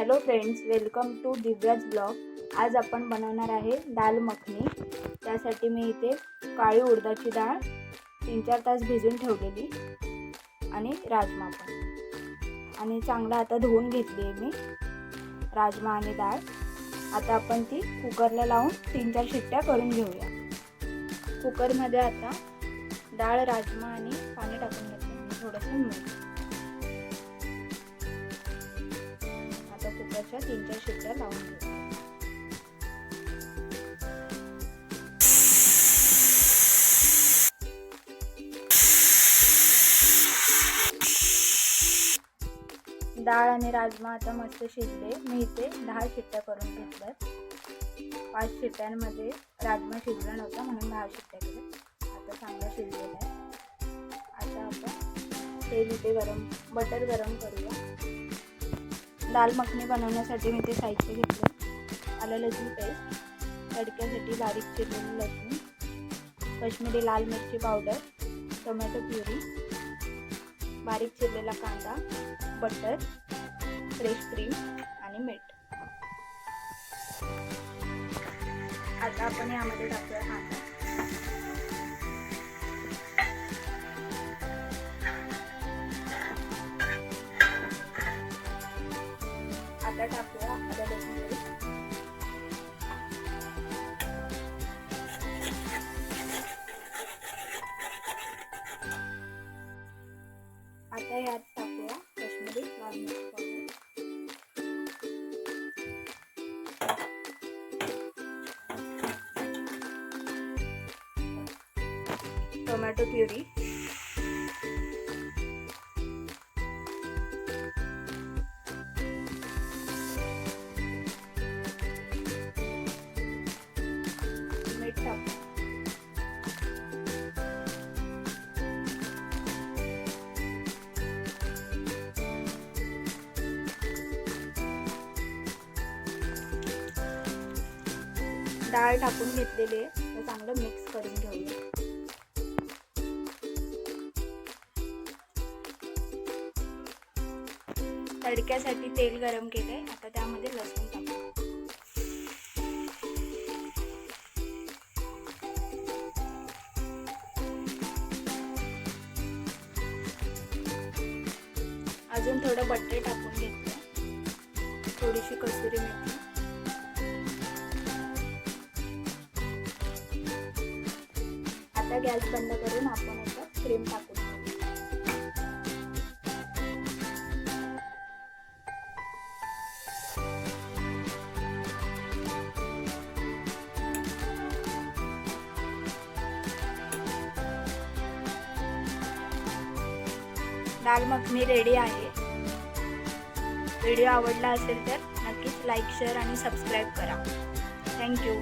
Hello friends welcome to Divya's blog आज आपण बनवणार आहे दाल मखनी. त्यासाठी मी इथे काळी उडदाची डाळ तीन चार तास भिजून ठेवलेली आणि राजमा पण. आणि चांगला आता धुवून घेतली आहे मी राजमा आणि डाळ. आता आपण ती कुकरला लावून तीन चार शिट्ट्या करून घेऊया. कुकरमध्ये आता डाळ राजमा आणि पाणी टाकून घेतले आणि थोडंसं मीठ. आता तीन चार शिट्ट्या लावून घेऊ डाळ आणि राजमा आता मस्त शिजले. मी इथे दहा शिट्ट्या करून घेतल्यात. पाच शिट्ट्यांमध्ये राजमा शिजला नव्हता म्हणून दहा शिट्ट्या केल्या. आता चांगला शिजलेला आहे. आता आपण तेल इथे गरम बटर गरम करूया. दाल मखनी बनवण्यासाठी मी ते साहित्य घेतलं. आलं लसूण पेस्ट. तडक्यासाठी बारीक चिरलेलं लसूण. कश्मीरी लाल मिरची पावडर. Tomato puree. बारीक चिरलेला कांदा बटर फ्रेश क्रीम आणि मीठ. आता आपण यामध्ये टाकूया कांदा. कांदा टाकूया आलं लसूण पेस्ट आता यात टाकूया कश्मीरी लाल मिरची पावडर. Tomato puree. डाळ टाकून घेतलेली आहे. चांगलं मिक्स करून घेऊया. तडक्यासाठी तेल गरम केले आता त्यामध्ये लसूण टाकू. अजून थोडं बटर टाकून घेतलं थोडीशी कसुरी मेथी गॅस बंद करून आपण आता क्रीम टाकू. दाल मखनी रेडी आहे. व्हिडिओ आवडला असेल तर नक्कीच लाईक शेअर आणि सबस्क्राईब करा. Thank you